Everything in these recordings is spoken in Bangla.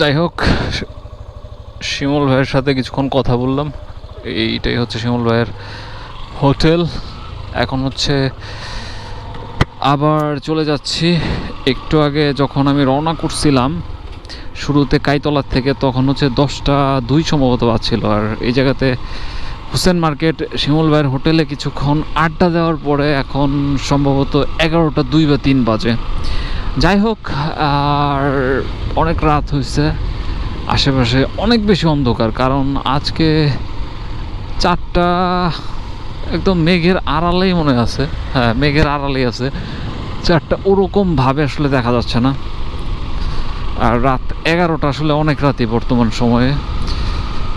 যাই হোক শিমুল ভাইয়ের সাথে কিছুক্ষণ কথা বললাম। এইটাই হচ্ছে শিমুল ভাইয়ের হোটেল। এখন হচ্ছে আবার চলে যাচ্ছি। একটু আগে যখন আমি রওনা করছিলাম, শুরুতে কাইতলার থেকে, তখন হচ্ছে দশটা দুই সম্ভবত বাজছিল। আর এই জায়গাতে হুসেন মার্কেট, শিমুল ভাইয়ের হোটেলে কিছুক্ষণ আড্ডা দেওয়ার পরে এখন সম্ভবত এগারোটা দুই বা তিন বাজে। যাই হোক আর অনেক রাত হয়েছে আশেপাশে অনেক বেশি অন্ধকার, কারণ আজকে চারটা একদম মেঘের আড়ালেই মনে আছে। হ্যাঁ মেঘের আড়ালেই আছে। চারটা ওরকম ভাবে আসলে দেখা যাচ্ছে না। আর রাত এগারোটা আসলে অনেক রাতই বর্তমান সময়ে।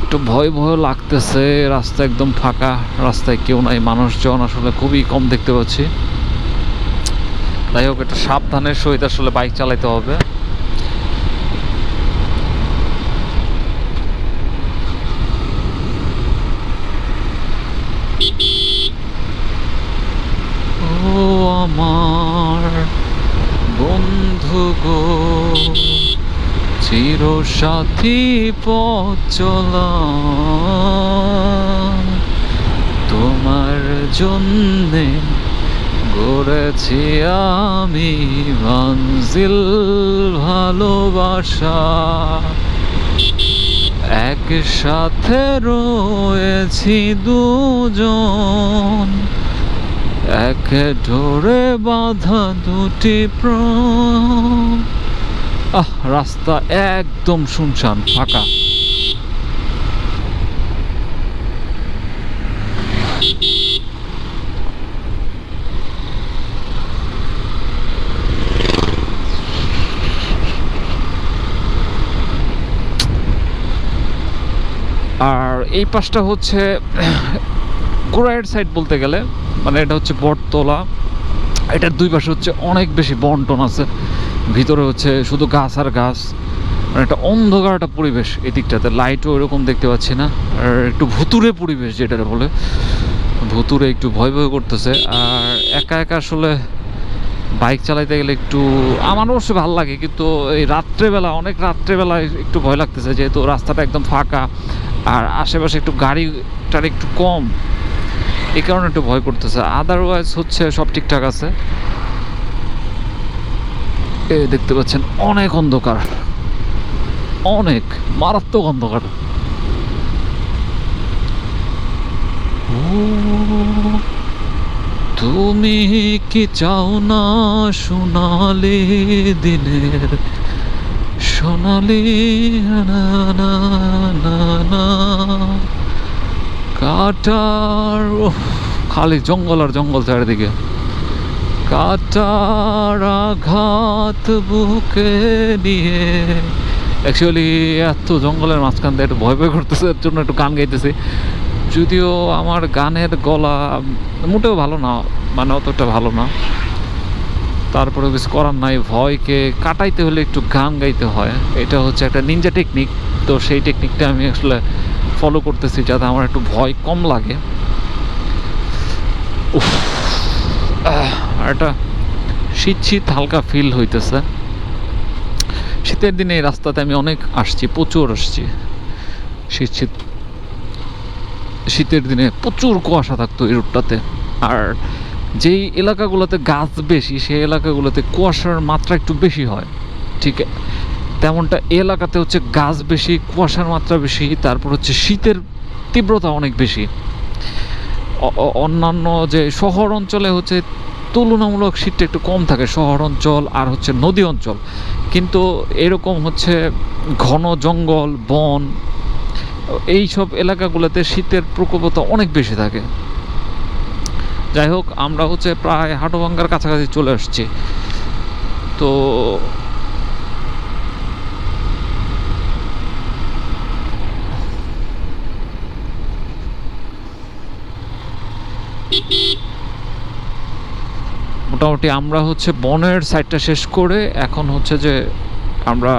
একটু ভয় ভয় লাগতেছে, রাস্তা একদম ফাঁকা, রাস্তায় কেউ নাই, মানুষজন আসলে খুবই কম দেখতে পাচ্ছি। যাই হোক একটু সাবধানের সহিত আসলে বাইক চালাতে হবে। আমার বন্ধু গো চির সাথী পথ চলা তোমার জন্যে গড়েছি আমি মঞ্জিল ভালোবাসা। একসাথে রয়েছি দুজন। এক ডোরে বাঁধা দুটি প্রাণ। আহ, রাস্তা একদম শুনশান, ফাঁকা আর এই পাশটা হচ্ছে গোড়ায়ের সাইড বলতে গেলে মানে এটা হচ্ছে বটতলা। এটার দুই পাশে হচ্ছে অনেক বেশি বন্টন আছে। ভিতরে হচ্ছে শুধু গাছ আর গাছ। মানে একটা অন্ধকার একটা পরিবেশ এই দিকটাতে। লাইটও এরকম দেখতে পাচ্ছি না। আর একটু ভুতুরে পরিবেশ যেটা বলে। ভুতুরে একটু ভয় ভয় করতেছে। আর একা একা আসলে বাইক চালাইতে গেলে একটু আমার অবশ্য ভালো লাগে, কিন্তু এই রাত্রেবেলা, অনেক রাত্রেবেলা একটু ভয় লাগতেছে, যেহেতু রাস্তাটা একদম ফাঁকা। আর আশেপাশে একটু গাড়িটার একটু কম। এই কারণে একটু ভয় করতেছে। আদারওয়াইজ হচ্ছে সব ঠিকঠাক আছে। এ দেখতে পাচ্ছেন, অনেক অন্ধকার। অনেক মারাত্মক অন্ধকার। তুমি কি চাও না সোনালি দিনের সোনালি কাটার খালি জঙ্গল আর জঙ্গল চারিদিকে। কাটার আঘাত বুকে নিয়ে। অ্যাকচুয়ালি এত জঙ্গলের মাঝখান দিয়ে একটু ভয় ভয় করতেছে, এর জন্য একটু গান গাইতেছি। যদিও আমার গানের গলা মোটেও ভালো না মানে অতটা ভালো না। তারপরে কিছু করার নাই। ভয়কে কাটাইতে হলে একটু গান গাইতে হয়। এটা হচ্ছে একটা নিনজা টেকনিক তো সেই টেকনিকটা আমি আসলে ফলো করতেছি যাতে আমার একটু ভয় কম লাগে। একটা শীত শীত হালকা ফিল হইতেছে। শীতের দিনে এই রাস্তাতে আমি অনেক আসছি, প্রচুর আসছি। শীত শীত, শীতের দিনে প্রচুর কুয়াশা থাকতো এই রুটটাতে আর যেই এলাকাগুলোতে গাছ বেশি, সেই এলাকাগুলোতে কুয়াশার মাত্রা একটু বেশি হয়, ঠিক তেমনটা এলাকাতে হচ্ছে গাছ বেশি, কুয়াশার মাত্রা বেশি, তারপর হচ্ছে শীতের তীব্রতা অনেক বেশি। অন্যান্য যে শহর অঞ্চলে হচ্ছে তুলনামূলক শীতটা একটু কম থাকে, শহর অঞ্চল আর হচ্ছে নদী অঞ্চল। কিন্তু এরকম হচ্ছে ঘন জঙ্গল, বন এই সব এলাকাগুলোতে শীতের প্রকোপতা অনেক বেশি থাকে। যাই হোক, আমরা হচ্ছে প্রায় হাটুভাঙ্গার কাছাকাছি চলে আসছি। তো মোটামুটি আমরা হচ্ছে বনের সাইডটা শেষ করে এখন হচ্ছে যে আমরা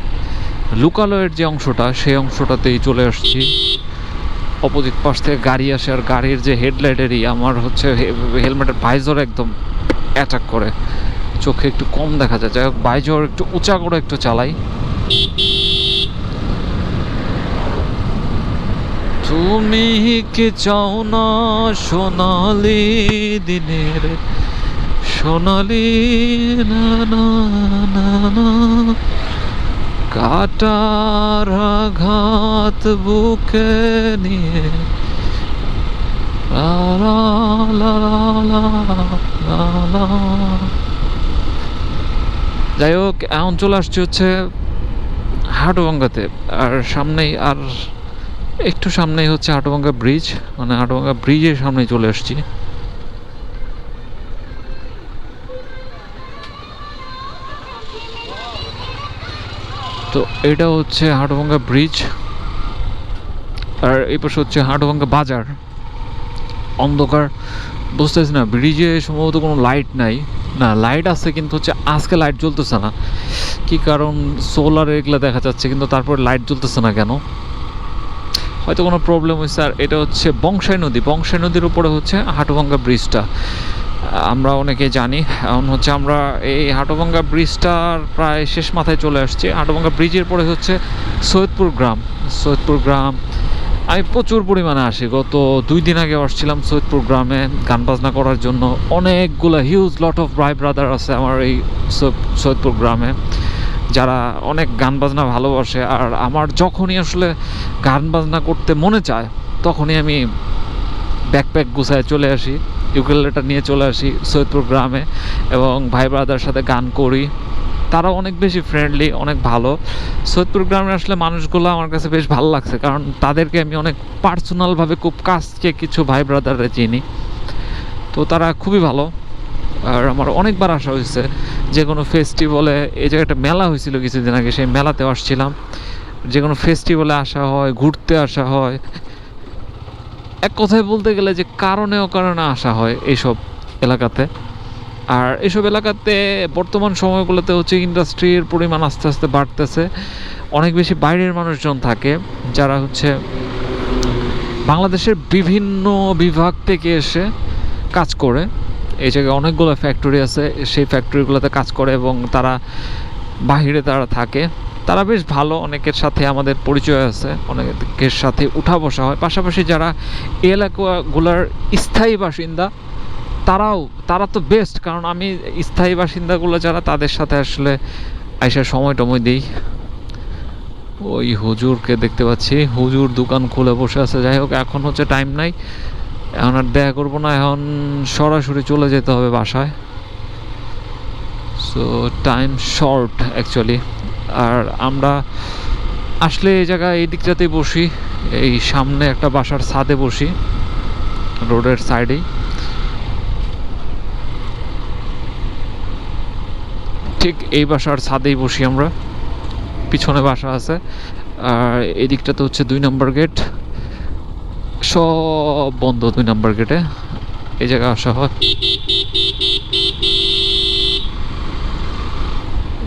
লোকালয়ের যে অংশটা, সেই অংশটাতেই চলে আসছি। অপোজিট পাশ থেকে গাড়ি আসে আর গাড়ির যে হেডলাইটেরই আমার হচ্ছে হেলমেটের ভাইজর একদম অ্যাটাক করে। চোখে একটু কম দেখা যায়। যাই হোক, ভাইজর একটু উঁচা করে একটু চালাই। তুমি কি চাও না সোনালি দিনের? সোনালি না না না। কাটার আঘাত বুকে নিয়ে। যাই হোক, এখন চলে আসছি হচ্ছে হাটুভাঙ্গাতে আর সামনেই, আর একটু সামনেই হচ্ছে হাটুভাঙ্গা ব্রিজ। মানে হাটুভাঙ্গা ব্রিজের সামনেই চলে আসছি। তো এটা হচ্ছে হাটুভাঙ্গা ব্রিজ আর এই পাশে হচ্ছে হাটুভাঙ্গা বাজার। অন্ধকার, বুঝতেছি না ব্রিজে সম্ভবত কোনো লাইট নাই। না লাইট আছে কিন্তু হচ্ছে আজকে লাইট জ্বলতেছে না। কি কারণ সোলার এগুলো দেখা যাচ্ছে, কিন্তু তারপর লাইট জ্বলতেছে না কেন? হয়তো কোনো প্রবলেম হয়েছে আর এটা হচ্ছে বংশাই নদী। বংশাই নদীর উপরে হচ্ছে হাটুভাঙ্গা ব্রিজটা আমরা অনেকে জানি, এখন হচ্ছে আমরা এই হাটুভাঙ্গা ব্রিজটার প্রায় শেষ মাথায় চলে আসছি। হাটুভাঙ্গা ব্রিজের পরে হচ্ছে সৈয়দপুর গ্রাম। সৈয়দপুর গ্রাম, আমি প্রচুর পরিমাণে আসি। গত দুই দিন আগে আসছিলাম সৈয়দপুর গ্রামে গান বাজনা করার জন্য। অনেকগুলো হিউজ লট অফ ব্রাই ব্রাদার আছে আমার এই সৈয়দ- সৈয়দপুর গ্রামে। যারা অনেক গান বাজনা ভালোবাসে আর আমার যখনই আসলে গান বাজনা করতে মনে চায়, তখনই আমি ব্যাকপ্যাক গুছায় চলে আসি। ইউকেলেটা নিয়ে চলে আসি সৈয়দপুর গ্রামে এবং ভাই ব্রাদার সাথে গান করি। তারা অনেক বেশি ফ্রেন্ডলি অনেক ভালো। সৈয়দপুর গ্রামে আসলে মানুষগুলো আমার কাছে বেশ ভালো লাগছে কারণ তাদেরকে আমি অনেক পার্সোনালভাবে খুব কাছকে কিছু ভাই ব্রাদাররা চিনি। তো তারা খুবই ভালো। আর আমার অনেকবার আসা হয়েছে যে কোনো ফেস্টিভ্যালে এই জায়গায় একটা মেলা হয়েছিল কিছুদিন আগে, সেই মেলাতে আসছিলাম। যে কোনো ফেস্টিভ্যালে আসা হয়, ঘুরতে আসা হয়। এক কথায় বলতে গেলে যে কারণে অকারণে আসা হয় এইসব এলাকাতে। আর এইসব এলাকাতে বর্তমান সময়গুলোতে হচ্ছে ইন্ডাস্ট্রির পরিমাণ আস্তে আস্তে বাড়তেছে। অনেক বেশি বাইরের মানুষজন থাকে, যারা হচ্ছে বাংলাদেশের বিভিন্ন বিভাগ থেকে এসে কাজ করে। এই জায়গায় অনেকগুলো ফ্যাক্টরি আছে, সেই ফ্যাক্টরিগুলোতে কাজ করে এবং তারা বাহিরে তারা থাকে। তারা বেশ ভালো, অনেকের সাথে আমাদের পরিচয় আছে, অনেকের সাথে উঠা বসা হয়। পাশাপাশি যারা এলাকাগুলোর স্থায়ী বাসিন্দা, তারাও, তারা তো বেস্ট কারণ আমি স্থায়ী বাসিন্দাগুলো যারা, তাদের সাথে আসলে আইসার সময় টময় দিই। ওই হুজুরকে দেখতে পাচ্ছি, হুজুর দোকান খুলে বসে আছে। যাই হোক, এখন হচ্ছে টাইম নাই। এখন আর দেখা করব না, এখন সরাসরি চলে যেতে হবে বাসায়। সো টাইম শর্ট অ্যাকচুয়ালি আর আমরা আসলে এই জায়গায় এই দিকটাতেই বসি, এই সামনে একটা বাসার ছাদে বসি, রোডের সাইডেই। ঠিক এই বাসার ছাদেই বসি আমরা, পিছনে বাসা আছে, আর এই দিকটাতে হচ্ছে দুই নম্বর গেট, সব বন্ধ দুই নম্বর গেটে, এই জায়গায় আসা হয়।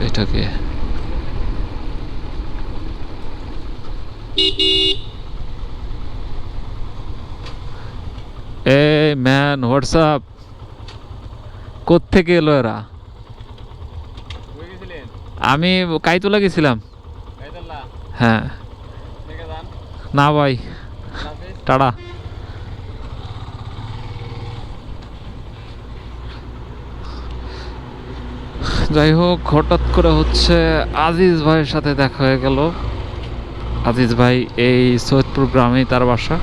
এটাকে এ ম্যান হোয়াটসঅ্যাপ কোত্থেকে এলো এরা? আমি কাইতলা গেছিলাম। হ্যাঁ। না ভাই। টাটা। যাই হোক হঠাৎ করে হচ্ছে আজিজ ভাইয়ের সাথে দেখা হয়ে গেল। আজিজ ভাই, এই সৈয়দপুর গ্রামেই তার বাসা।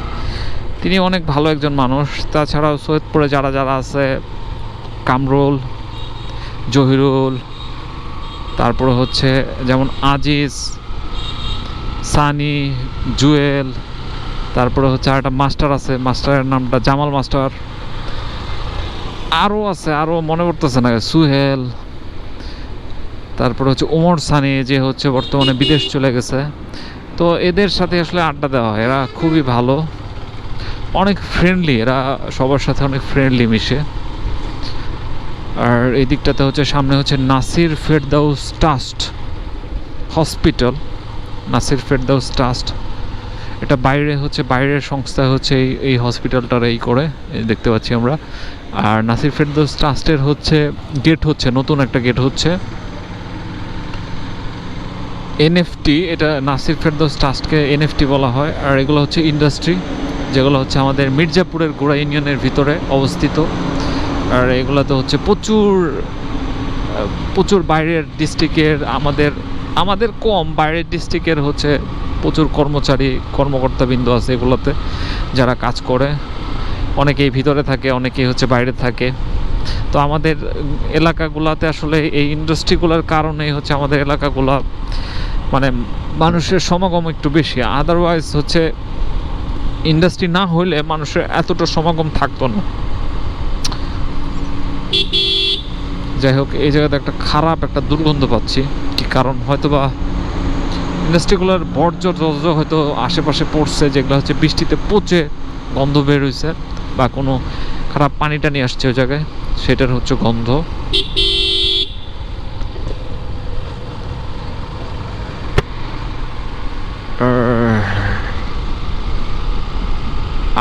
তিনি অনেক ভালো একজন মানুষ। তাছাড়াও সৈয়দপুরে যারা যারা আছে, কামরুল, জহিরুল, তারপরে হচ্ছে যেমন আজিজ, সানি, জুয়েল, তারপরে হচ্ছে আর একটা মাস্টার আছে, মাস্টারের নামটা জামাল মাস্টার। আরও আছে, আরও মনে পড়তেছে না, সুহেল। তারপরে হচ্ছে ওমর সানি, যে হচ্ছে বর্তমানে বিদেশ চলে গেছে। তো এদের সাথে আসলে আড্ডা দেওয়া হয়। এরা খুবই ভালো। অনেক ফ্রেন্ডলি এরা সবার সাথে অনেক ফ্রেন্ডলি মিশে। আর এই দিকটাতে হচ্ছে সামনে হচ্ছে নাসির ফেরদাউস ট্রাস্ট হসপিটাল। নাসির ফেরদাউস ট্রাস্ট। এটা বাইরে হচ্ছে, বাইরের সংস্থা হচ্ছে এই এই হসপিটালটার এই করে দেখতে পাচ্ছি আমরা। আর নাসির ফেরদৌস ট্রাস্টের হচ্ছে গেট হচ্ছে, নতুন একটা গেট হচ্ছে। এনএফটি এটা নাসির ফেরদোস ট্রাস্টকে এনএফটি বলা হয়। আর এগুলো হচ্ছে ইন্ডাস্ট্রি যেগুলো হচ্ছে আমাদের মির্জাপুরের গোড়া ইউনিয়নের ভিতরে অবস্থিত। আর এগুলোতে হচ্ছে প্রচুর প্রচুর বাইরের ডিস্ট্রিক্টের আমাদের আমাদের কম বাইরের ডিস্ট্রিক্টের হচ্ছে প্রচুর কর্মচারী, কর্মকর্তাবৃন্দ আছে এগুলোতে, যারা কাজ করে। অনেকেই ভিতরে থাকে, অনেকেই হচ্ছে বাইরে থাকে। তো আমাদের এলাকাগুলোতে আসলে এই ইন্ডাস্ট্রিগুলোর কারণেই হচ্ছে আমাদের এলাকাগুলো মানে মানুষের সমাগম একটু বেশি। আদারওয়াইজ হচ্ছে ইন্ডাস্ট্রি না হইলে মানুষের এতটা সমাগম থাকতো না। যাই হোক, এই জায়গাতে একটা খারাপ একটা দুর্গন্ধ পাচ্ছি। কি কারণ? হয়তো বা ইন্ডাস্ট্রিগুলোর বর্জ্য টর্জ্য হয়তো আশেপাশে পড়ছে, যেগুলো হচ্ছে বৃষ্টিতে পচে গন্ধ বের হয়েছে বা কোনো খারাপ পানি টানি আসছে ওই জায়গায়, সেটার হচ্ছে গন্ধ আহ,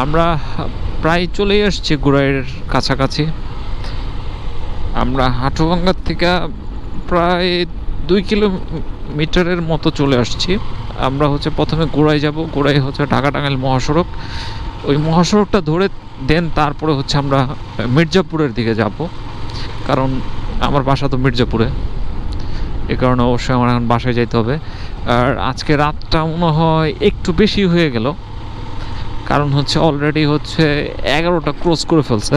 আমরা প্রায় চলেই আসছি গুড়াইয়ের কাছাকাছি। আমরা হাটুভাঙ্গার থেকে প্রায় দুই কিলোমিটারের মতো চলে আসছি। আমরা হচ্ছে প্রথমে গোড়ায় যাব গোড়ায় হচ্ছে ঢাকা টাঙ্গাইল মহাসড়ক। ওই মহাসড়কটা ধরে দেন তারপরে হচ্ছে আমরা মির্জাপুরের দিকে যাব। কারণ আমার বাসা তো মির্জাপুরে। এ কারণে অবশ্যই আমার এখন বাসায় যাইতে হবে। আর আজকে রাতটা মনে হয় একটু বেশি হয়ে গেল। কারণ হচ্ছে অলরেডি হচ্ছে এগারোটা ক্রস করে ফেলছে।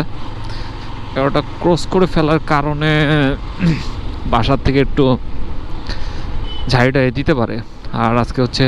এগারোটা ক্রস করে ফেলার কারণে, বাসার থেকে একটু ঝাড়িটাই দিতে পারে। আর আজকে হচ্ছে